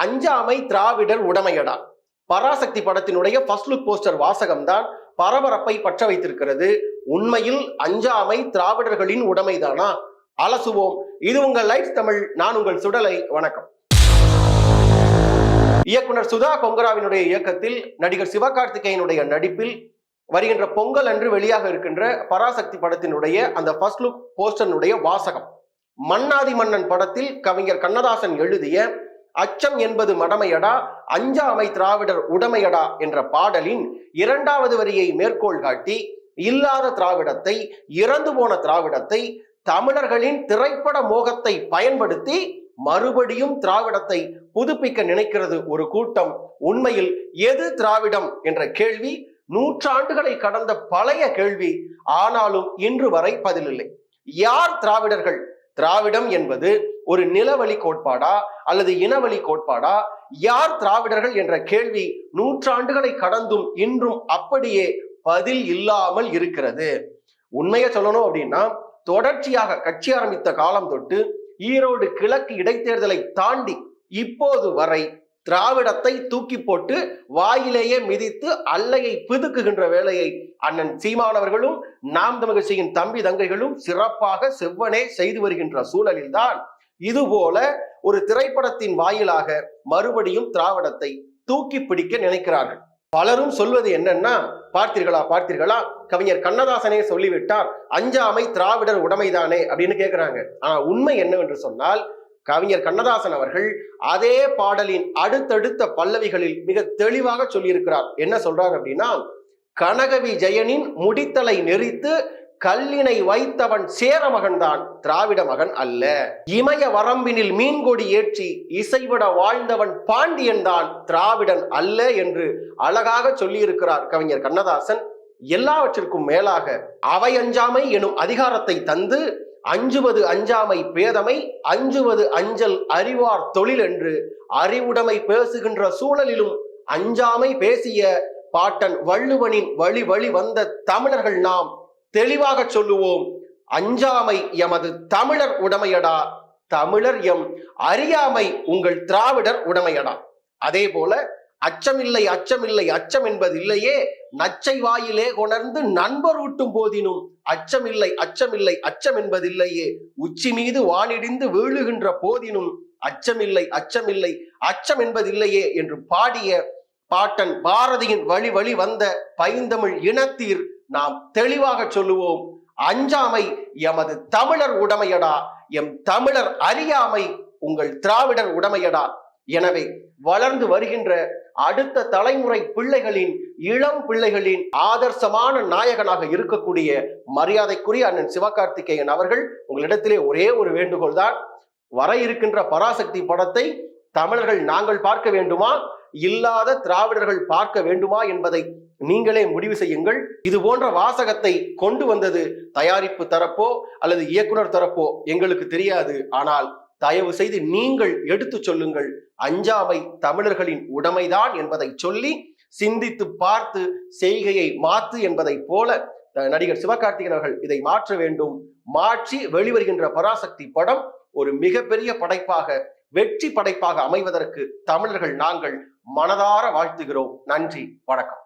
அஞ்சாமை திராவிடர் உடமையடா. பராசக்தி படத்தினுடைய first look poster வாசகம்தான். பரபரப்பை பற்ற வைத்திருக்கிறது. உண்மையில் அஞ்சாமை திராவிடர்களின் உடைமைதானா? அலசுவோம். இது உங்கள் லைஃப் தமிழ் நான் உங்கள் சுடலை. வணக்கம். இயக்குனர் சுதா கொங்கராவினுடைய இயக்கத்தில் நடிகர் சிவகார்த்திகேயனுடைய நடிப்பில் வருகின்ற பொங்கல் அன்று வெளியாக இருக்கின்ற பராசக்தி படத்தினுடைய அந்த ஃபர்ஸ்ட் லுக் போஸ்டனுடைய வாசகம். மன்னாதி மன்னன் படத்தில் கவிஞர் கண்ணதாசன் எழுதிய அச்சம் என்பது மடமையடா அஞ்சாமை திராவிடர் உடமையடா என்ற பாடலின் இரண்டாவது வரியை மேற்கோள் காட்டி இல்லாத திராவிடத்தை இறந்து போன திராவிடத்தை தமிழர்களின் திரைப்பட மோகத்தை பயன்படுத்தி மறுபடியும் திராவிடத்தை புதுப்பிக்க நினைக்கிறது ஒரு கூட்டம். உண்மையில் எது திராவிடம் என்ற கேள்வி நூற்றாண்டுகளை கடந்த பழைய கேள்வி. ஆனாலும் இன்று வரை பதிலில்லை. யார் திராவிடர்கள்? திராவிடம் என்பது ஒரு நிலவழி கோட்பாடா அல்லது இனவழி கோட்பாடா? யார் திராவிடர்கள் என்ற கேள்வி நூற்றாண்டுகளை கடந்தும் இன்றும் அப்படியே பதில் இல்லாமல் இருக்கிறது. உண்மையை சொல்லணும் அப்படின்னா தொடர்ச்சியாக கட்சி ஆரம்பித்த காலம் தொட்டு ஈரோடு கிழக்கு இடைத்தேர்தலை தாண்டி இப்போது வரை திராவிடத்தை தூக்கி போட்டு வாயிலேயே மிதித்து அல்லையை பிதுக்குகின்ற வேலையை அண்ணன் சீமானவர்களும் நாம் தமிழ்ச்சியின் தம்பி தங்கைகளும் சிறப்பாக செவ்வனே செய்து வருகின்ற சூழலில்தான் இதுபோல ஒரு திரைப்படத்தின் வாயிலாக மறுபடியும் திராவிடத்தை தூக்கி பிடிக்க நினைக்கிறார்கள். பலரும் சொல்வது என்னன்னா பார்த்தீர்களா பார்த்தீர்களா? கவிஞர் கண்ணதாசனே சொல்லிவிட்டார் அஞ்சாமை திராவிடர் உடைமைதானே? அப்படின்னு கேட்கிறாங்க ஆனா உண்மை என்னவென்று சொன்னால் கவிஞர் கண்ணதாசன் அவர்கள் அதே பாடலின் அடுத்தடுத்த பல்லவிகளில் மிக தெளிவாக சொல்லியிருக்கிறார். என்ன சொல்றார் அப்படின்னா கனகவி ஜெயனின் முடித்தலை நெறித்து கல்லினை வைத்தவன் சேர மகன்தான் திராவிட மகன் அல்ல. இமய வரம்பினில் மீன்கொடி ஏற்றி இசைவிட வாழ்ந்தவன் பாண்டியன் தான் திராவிடன் அல்ல என்று அழகாக சொல்லியிருக்கிறார் கவிஞர் கண்ணதாசன். எல்லாவற்றிற்கும் மேலாக அவை அஞ்சாமை எனும் அதிகாரத்தை தந்து அஞ்சுவது அஞ்சாமை பேதமை அஞ்சுவது அஞ்சல் அறிவார் தொழில் என்று அறிவுடைமை பேசுகின்ற சூழலிலும் அஞ்சாமை பேசிய பாட்டன் வள்ளுவனின் வழி வழி வந்த தமிழர்கள் நாம் தெளிவாக சொல்லுவோம் அஞ்சாமை எமது தமிழர் உடைமையடா தமிழர் எம் அறியாமை உங்கள் திராவிடர் உடைமையடா. அதே போல அச்சமில்லை அச்சமில்லை அச்சம் என்பது இல்லையே நச்சை வாயிலே கொணர்ந்து நண்பர் ஊட்டும் போதினும் அச்சமில்லை அச்சமில்லை அச்சம் என்பதில்லையே. உச்சி மீது வானிடிந்து வீழுகின்ற போதினும் அச்சமில்லை அச்சமில்லை அச்சம் என்பதில்லையே என்று பாடிய பாட்டன் பாரதியின் வழி வழி வந்த பைந்தமிழ் இனத்தீர் நாம் தெளிவாக சொல்லுவோம். அஞ்சாமை எமது தமிழர் உடைமையடா. எம் தமிழர் அறியாமை உங்கள் திராவிடர் உடைமையடா. எனவே வளர்ந்து வருகின்ற அடுத்த தலைமுறை பிள்ளைகளின் இளம் பிள்ளைகளின் ஆதர்சமான நாயகனாக இருக்கக்கூடிய மரியாதைக்குரிய அண்ணன் சிவகார்த்திகேயன் அவர்கள் உங்களிடத்திலே ஒரே ஒரு வேண்டுகோள் தான். வர இருக்கின்ற பராசக்தி படத்தை தமிழர்கள் நாங்கள் பார்க்க வேண்டுமா? இல்லாத திராவிடர்கள் பார்க்க வேண்டுமா? என்பதை நீங்களே முடிவு செய்யுங்கள். இது போன்ற வாசகத்தை கொண்டு வந்தது தயாரிப்பு தரப்போ அல்லது இயக்குனர் தரப்போ எங்களுக்கு தெரியாது. ஆனால் தயவு செய்து நீங்கள் எடுத்து சொல்லுங்கள். அஞ்சாமை தமிழர்களின் உடைமைதான் என்பதை சொல்லி சிந்தித்து பார்த்து செய்கையை மாத்து என்பதை போல நடிகர் சிவகார்த்திகன் அவர்கள் இதை மாற்ற வேண்டும். மாற்றி வெளிவருகின்ற பராசக்தி படம் ஒரு மிகப்பெரிய படைப்பாக வெற்றி படைப்பாக அமைவதற்கு தமிழர்கள் நாங்கள் மனதார வாழ்த்துகிறோம். நன்றி வணக்கம்.